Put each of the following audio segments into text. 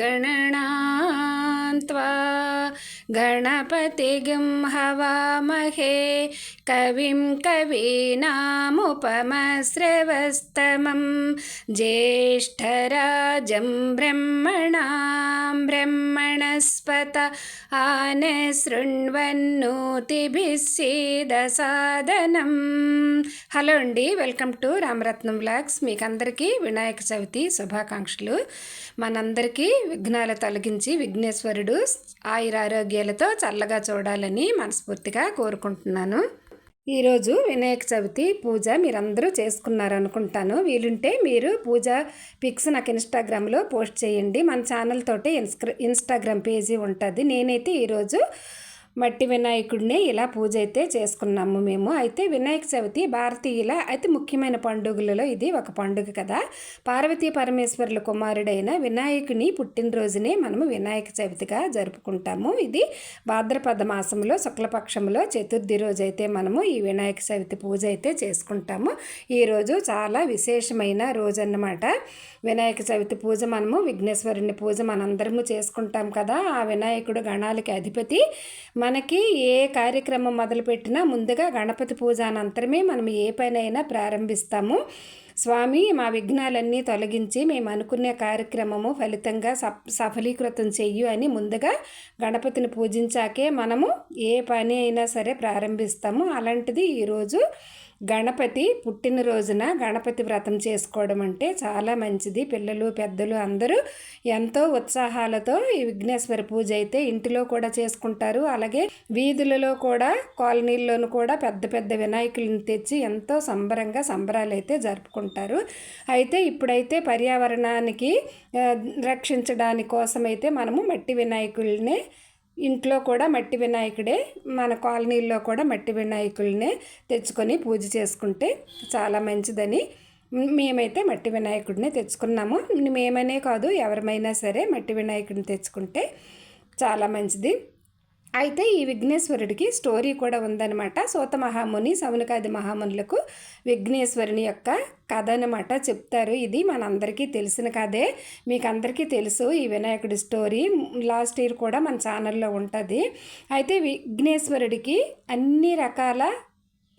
ಗಣ गणपतिगं हवामहे कविं कवीनामुपमश्रवस्तमं ज्येष्ठराजं ब्रह्मणां ब्रह्मणस्पत आन శృణ్వన్నోతిభిः సేదసాదనం హలో అండి వెల్కమ్ టు రామరత్నం బ్లాగ్స్ మీకు అందరికీ వినాయక చవితి శుభాకాంక్షలు మనందరికీ విఘ్నాలు తొలగించి విఘ్నేశ్వరుడు ఆయురారోగ్యాలతో చల్లగా చూడాలని మనస్ఫూర్తిగా కోరుకుంటున్నాను. ఈరోజు వినాయక చవితి పూజ మీరందరూ చేసుకున్నారనుకుంటాను. వీలుంటే మీరు పూజ పిక్స్ నాకు ఇన్స్టాగ్రామ్లో పోస్ట్ చేయండి. మన ఛానల్ తోటి ఇన్స్క్ర ఇన్స్టాగ్రామ్ పేజీ ఉంటుంది. నేనైతే ఈరోజు మట్టి వినాయకుడిని ఇలా పూజ అయితే చేసుకున్నాము మేము. అయితే వినాయక చవితి భారతీయుల అయితే ముఖ్యమైన పండుగలలో ఇది ఒక పండుగ కదా. పార్వతీ పరమేశ్వరుల కుమారుడైన వినాయకుని పుట్టినరోజునే మనము వినాయక చవితిగా జరుపుకుంటాము. ఇది భాద్రపద మాసంలో శుక్లపక్షంలో చతుర్థి రోజు అయితే మనము ఈ వినాయక చవితి పూజ అయితే చేసుకుంటాము. ఈరోజు చాలా విశేషమైన రోజు అన్నమాట. వినాయక చవితి పూజ మనము విఘ్నేశ్వరుని పూజ మనందరము చేసుకుంటాం కదా. ఆ వినాయకుడు గణాలకి అధిపతి. మనకి ఏ కార్యక్రమం మొదలుపెట్టినా ముందుగా గణపతి పూజ అనంతరమే మనం ఏ పనైనా ప్రారంభిస్తాము. స్వామి మా విఘ్నాలన్నీ తొలగించి మేము అనుకునే కార్యక్రమము ఫలితంగా సఫలీకృతం చెయ్యు అని ముందుగా గణపతిని పూజించాకే మనము ఏ పని అయినా సరే ప్రారంభిస్తాము. అలాంటిది ఈరోజు గణపతి పుట్టినరోజున గణపతి వ్రతం చేసుకోవడం అంటే చాలా మంచిది. పిల్లలు పెద్దలు అందరూ ఎంతో ఉత్సాహాలతో ఈ విఘ్నేశ్వర పూజ అయితే ఇంటిలో కూడా చేసుకుంటారు. అలాగే వీధులలో కూడా కాలనీల్లోనూ కూడా పెద్ద పెద్ద వినాయకులను తెచ్చి ఎంతో సంబరంగా సంబరాలు అయితే జరుపుకుంటారు. ఉంటారు. అయితే ఇప్పుడైతే పర్యావరణానికి రక్షించడాని కోసమైతే మనము మట్టి వినాయకుల్ని ఇంట్లో కూడా మట్టి వినాయకుడే మన కాలనీల్లో కూడా మట్టి వినాయకుడినే తెచ్చుకొని పూజ చేసుకుంటే చాలా మంచిదని మేమైతే మట్టి వినాయకుడిని తెచ్చుకున్నాము. మేమనే కాదు ఎవరమైనా సరే మట్టి వినాయకుడిని తెచ్చుకుంటే చాలా మంచిది. అయితే ఈ విఘ్నేశ్వరుడికి స్టోరీ కూడా ఉందన్నమాట. సోత మహాముని సమునకాది మహామునులకు విఘ్నేశ్వరుని యొక్క కథ అనమాట చెప్తారు. ఇది మనందరికీ తెలిసిన కథే. మీకు అందరికీ తెలుసు ఈ వినాయకుడి స్టోరీ. లాస్ట్ ఇయర్ కూడా మన ఛానల్లో ఉంటుంది. అయితే విఘ్నేశ్వరుడికి అన్ని రకాల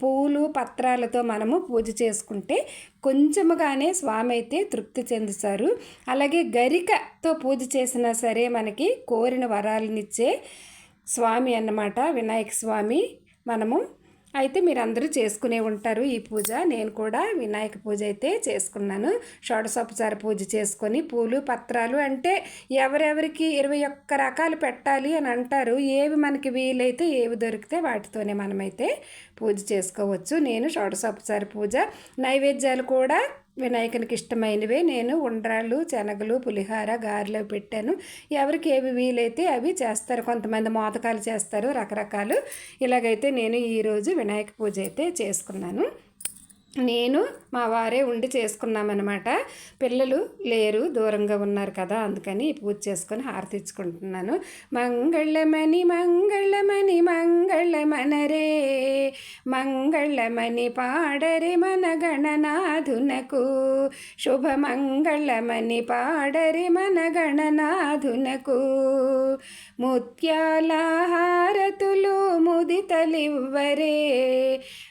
పూలు పత్రాలతో మనము పూజ చేసుకుంటే కొంచెముగానే స్వామి అయితే తృప్తి చెందుతారు. అలాగే గరికతో పూజ చేసినా సరే మనకి కోరిన వరాలనిచ్చే స్వామి అన్నమాట వినాయక స్వామి మనము. అయితే మీరందరూ చేసుకునే ఉంటారు ఈ పూజ. నేను కూడా వినాయక పూజ అయితే చేసుకున్నాను. షోడసోపచార పూజ చేసుకొని పూలు పత్రాలు అంటే ఎవరెవరికి ఇరవై ఒక్క రకాలు పెట్టాలి అని అంటారు. ఏవి మనకి వీలైతే ఏవి దొరికితే వాటితోనే మనమైతే పూజ చేసుకోవచ్చు. నేను షోడసోపచార పూజ నైవేద్యాలు కూడా వినాయకునికి ఇష్టమైనవే. నేను ఉండ్రాళ్ళు శనగలు పులిహార గారెలో పెట్టాను. ఎవరికి ఏవి వీలైతే అవి చేస్తారు. కొంతమంది మోతకాలు చేస్తారు రకరకాలు. ఇలాగైతే నేను ఈరోజు వినాయక పూజ అయితే చేసుకున్నాను. నేను మా వారే ఉండి చేసుకున్నామన్నమాట. పిల్లలు లేరు దూరంగా ఉన్నారు కదా అందుకని పూజ చేసుకొని హారతిచ్చుకుంటున్నాను. మంగళమణి మంగళమణి మంగళమనరే మంగళమణి పాడరి మన గణనాధునకు శుభ మంగళమణి పాడరి మన గణనాధునకు ముత్యాల హారతులు ముదితలివ్వరే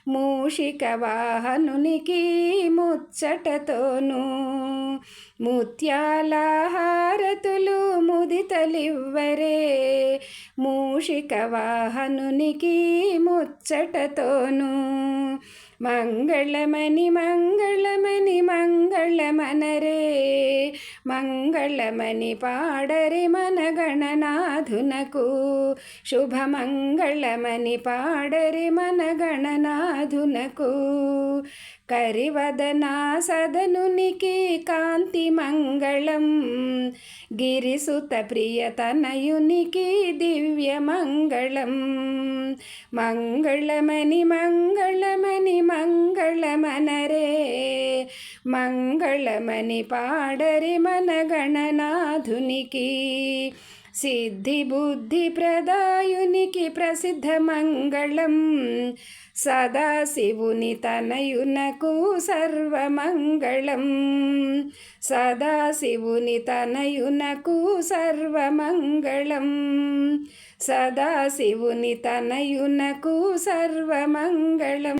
మూషిక కనునికి ముచ్చటతోను ముత్యాల హారతులు ముదితలివ్వరే. మూషిక వాహనునికి ముచ్చటతోను మంగళమణి మంగళ మంగళమని పాడరి మన గణనాథునకు శుభమంగళమణి పాడరి మన గణనాథునకు కరివదనా సదనునికి కాంతి మంగళం. గిరిసుత ప్రియతనయునికి దివ్యమంగళం మంగళమని మంగళమని మంగళమనరే. మంగళమని పాడరి మన గణనాథునికి సిద్ధి బుద్ధి ప్రదాయునికి ప్రసిద్ధ మంగళం. సదాశివుని తనయునకు సర్వమంగళం. సదాశివుని తనయునకు సర్వమంగళం. సదాశివుని తనయునకు సర్వమంగళం.